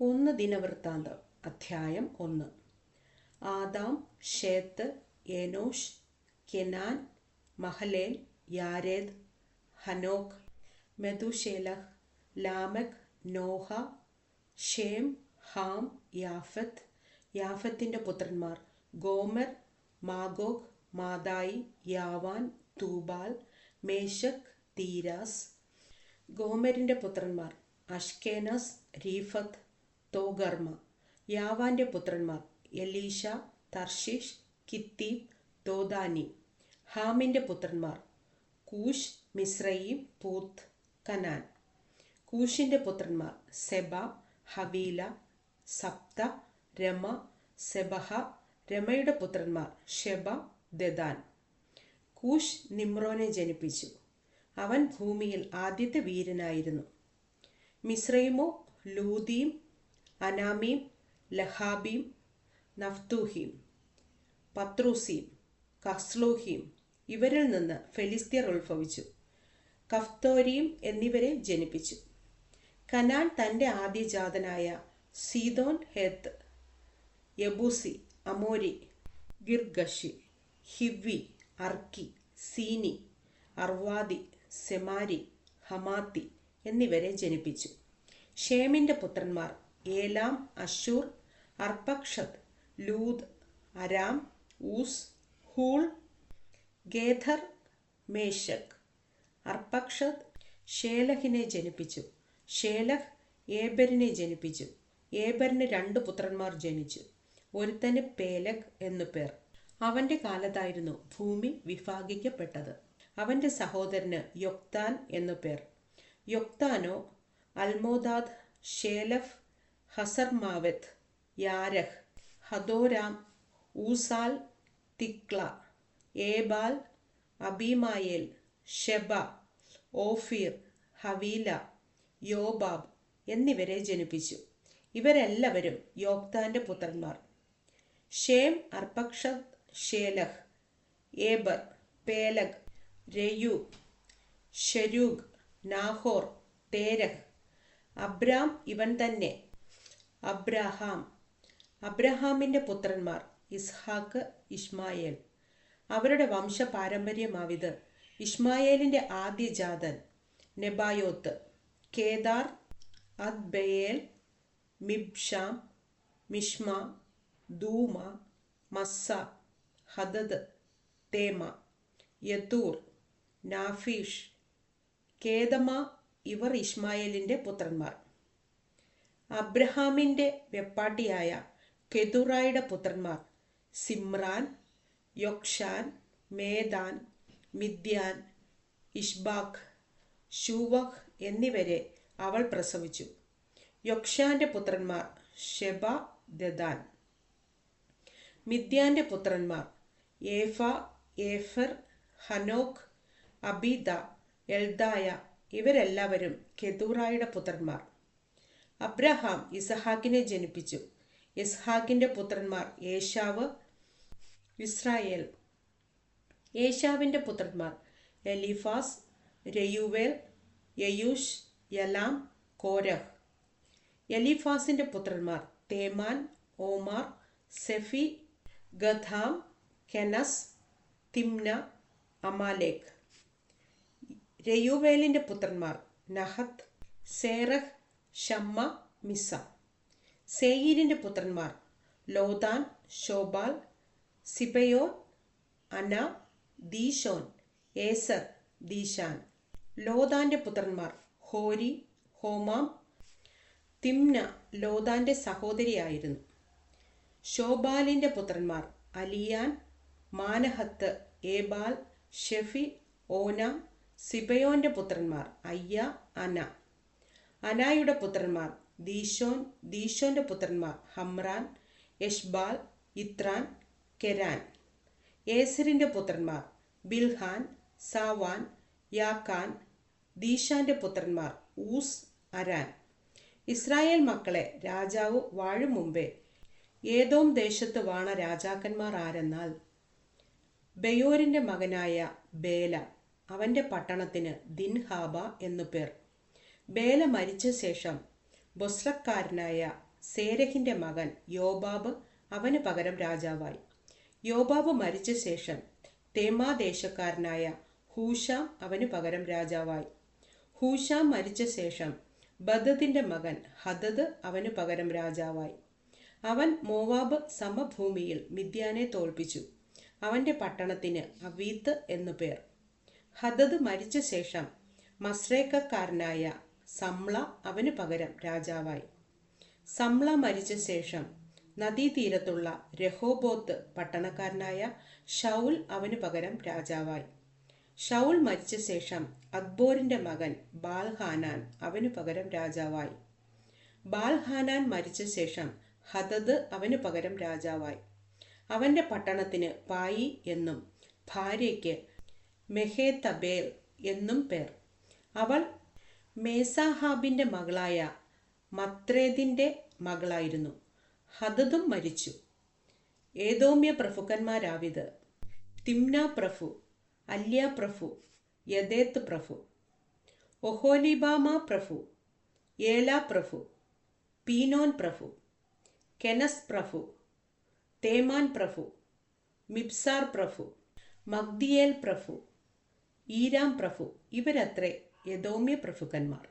ഒന്ന് ദിനവൃത്താന്തം അധ്യായം ഒന്ന്. Adam Seth Enosh Kenan Mahalalel Jared Enoch Methuselah Lamech Noah Shem Ham Japheth. യാഫത്തിന്റെ പുത്രന്മാർ Gomer Magog മാതായി യാവാൻ Tubal Meshach Tiras. ഗോമരിന്റെ പുത്രന്മാർ അഷ്കേനസ് രീഫത്ത് തോഗർമ യാവാന്റെ പുത്രന്മാർ എലീഷ തർഷിഷ് കിത്തീബ് തോദാനി. ഹാമിന്റെ പുത്രന്മാർ കൂഷ് മിശ്രയിം പൂത്ത് കനാൻ. കൂഷിന്റെ പുത്രന്മാർ സെബ ഹവീല സപ്ത രമ സെബഹ. രമയുടെ പുത്രന്മാർ ഷെബ ദദാൻ. കൂഷ് നിമ്രോനെ ജനിപ്പിച്ചു. അവൻ ഭൂമിയിൽ ആദ്യത്തെ വീരനായിരുന്നു. മിശ്രൈമോ ലൂദീം അനാമീം ലഹാബീം നഫ്തൂഹീം പത്രൂസീം കസ്ലൂഹീം ഇവരിൽ നിന്ന് ഫെലിസ്തീർ ഉത്ഭവിച്ചു. കഫ്തോരീം എന്നിവരെ ജനിപ്പിച്ചു. കനാൻ തന്റെ ആദ്യജാതനായ സീതോൻ ഹെത്ത് യബൂസി അമോരി ഗിർഗഷി ഹിവി അർക്കി സീനി അർവാദി സെമാരി ഹമാത്തി എന്നിവരെ ജനിപ്പിച്ചു. ഷേമിന്റെ പുത്രന്മാർ ഏലാം അഷൂർ അർപ്പക്ഷത് ലൂദ് അരാം ഊസ് ഹൂൾ ഗേധർ മേശക്. അർപ്പക്ഷത് ഷേലഹിനെ ജനിപ്പിച്ചു. ഷേലഹ് ഏബരിനെ ജനിപ്പിച്ചു. ഏബറിന് രണ്ട് പുത്രന്മാർ ജനിച്ചു. ഒരുത്തന് പേലക് എന്നു പേർ. അവന്റെ കാലത്തായിരുന്നു ഭൂമി വിഭാഗിക്കപ്പെട്ടത്. അവന്റെ സഹോദരന് യൊക്താൻ എന്നു പേർ. യൊക്താനോ അൽമോദാദ് ഷേലഫ് ഹസർമാവത്ത് യാരഹ് ഹദോരാം ഊസാൽ തിക്ല ഏബാൽ അബിമായേൽ ഷെബ ഓഫീർ ഹവീല യോബാബ് എന്നിവരെ ജനിപ്പിച്ചു. ഇവരെല്ലാവരും യോക്താന്റെ പുത്രന്മാർ. Shem Arphaxad Shelah Eber Peleg Reu Serug Nahor Terah Abram ഇവൻ തന്നെ. അബ്രഹാം. അബ്രഹാമിന്റെ പുത്രന്മാർ ഇസ്ഹാക്ക് ഇഷ്മായേൽ അവരുടെ വംശ വംശപാരമ്പര്യമാവിത് ഇഷ്മായേലിന്റെ ആദ്യജാതൻ നെബായോത്ത്. കേദാർ അദ്ബയേൽ മിബ്ഷാം മിഷ്മ ദൂമ മസ്സ ഹദദ് തേമ യത്തൂർ നാഫീഷ് കേദമ ഇവർ ഇഷ്മായേലിന്റെ പുത്രന്മാർ. അബ്രഹാമിന്റെ വെപ്പാട്ടിയായ കെതുറായുടെ പുത്രന്മാർ സിമ്രാൻ യൊക്ഷാൻ മേദാൻ മിദ്യാൻ ഇഷ്ബാഖ് ഷൂവഹ് എന്നിവരെ അവൾ പ്രസവിച്ചു. യൊക്ഷാന്റെ പുത്രന്മാർ ഷെബ ദദാൻ. മിദ്യാന്റെ പുത്രന്മാർ ഏഫ ഏഫർ ഹനോഖ് അബീദ എൽദായ ഇവരെല്ലാവരും കെതൂറായുടെ പുത്രന്മാർ. അബ്രഹാം ഇസഹാക്കിനെ ജനിപ്പിച്ചു. ഇസ്ഹാക്കിന്റെ പുത്രന്മാർ ഏഷാവ് ഇസ്രായേൽ. ഏഷാവിന്റെ പുത്രന്മാർ എലിഫാസ് രയുവേൽ യയൂഷ് യലാം കോരഹ്. എലിഫാസിന്റെ പുത്രന്മാർ തേമാൻ ഓമാർ സെഫി ഗഥാം കെനസ് തിംന അമാലേഖ്. രയുവേലിന്റെ പുത്രന്മാർ നഹത്ത് സേറഹ് ഷമ്മ മിസ. സെയ്യീരിന്റെ പുത്രന്മാർ ലോതാൻ ഷോബാൽ സിബയോൻ അന ദീഷോൻ ഏസർ ദീഷാൻ ലോതാന്റെ പുത്രന്മാർ ഹോരി ഹോമാം തിംന ലോതാന്റെ സഹോദരിയായിരുന്നു. ഷോബാലിന്റെ പുത്രന്മാർ അലിയാൻ മാനഹത്ത് ഏബാൽ ഷെഫി ഓന സിബയോന്റെ പുത്രന്മാർ അയ്യ അന. അനായുടെ പുത്രന്മാർ ദീശോൻ ദീശോന്റെ പുത്രന്മാർ ഹംറാൻ യഷ്ബാൽ ഇത്രാൻ കെരാൻ. ഏസറിന്റെ പുത്രന്മാർ ബിൽഹാൻ സാവാൻ യാക്കാൻ ദീശാന്റെ പുത്രന്മാർ ഊസ് അരാൻ. ഇസ്രായേൽ മക്കളെ രാജാവ് വാഴും മുമ്പേ ഏതോം ദേശത്ത് വാണ രാജാക്കന്മാർ ആരെന്നാൽ? ബയോരിന്റെ മകനായ ബേല അവന്റെ പട്ടണത്തിന് ദിൻഹാബ എന്നു പേർ. ബേല മരിച്ച ശേഷം ബൊസ്രക്കാരനായ സേരഹിന്റെ മകൻ യോബാബ് അവന് പകരം രാജാവായി. യോബാബ് മരിച്ച ശേഷം തേമാദേശക്കാരനായ ഹൂഷാം അവന് പകരം രാജാവായി. ഹൂഷാം മരിച്ച ശേഷം ബദദിന്റെ മകൻ ഹദദ് അവന് പകരം രാജാവായി. അവൻ മോവാബ് സമഭൂമിയിൽ മിഥ്യാനെ തോൽപ്പിച്ചു. അവന്റെ പട്ടണത്തിന് അവീത്ത് എന്നു പേർ. ഹദദ് മരിച്ച ശേഷം മസ്രേക്കക്കാരനായ സംള അവന് പകരം രാജാവായി. സംള മരിച്ച ശേഷം നദീതീരത്തുള്ള രഹോബോത്ത് പട്ടണക്കാരനായ ഷൗൽ അവന് പകരം രാജാവായി. ഷൗൽ മരിച്ച ശേഷം അക്ബോറിന്റെ മകൻ ബാൽഹാനാൻ അവന് പകരം രാജാവായി. ബാൽഹാനാൻ മരിച്ച ശേഷം ഹദദ് അവന് പകരം രാജാവായി. അവന്റെ പട്ടണത്തിന് പായി എന്നും ഭാര്യയ്ക്ക് മെഹേതബേൽ എന്നും പേർ. അവൾ മേസാഹാബിന്റെ മകളായ മത്രേദിന്റെ മകളായിരുന്നു. ഹദദും മരിച്ചു. ഏതോമ്യ പ്രഭുക്കന്മാരാവിത്. തിംന പ്രഭു അല്യ പ്രഭു യഥേത്ത് പ്രഭു ഒഹോലിബാമ പ്രഭു ഏല പ്രഭു പീനോൻ പ്രഭു കെനസ് പ്രഭു തേമാൻ പ്രഭു മിബ്സാർ പ്രഭു മഗ്ദിയേൽ പ്രഭു ഈരാം പ്രഭു ഇവരത്രേ. യദോമ്യ പ്രഭുക്കന്മാർ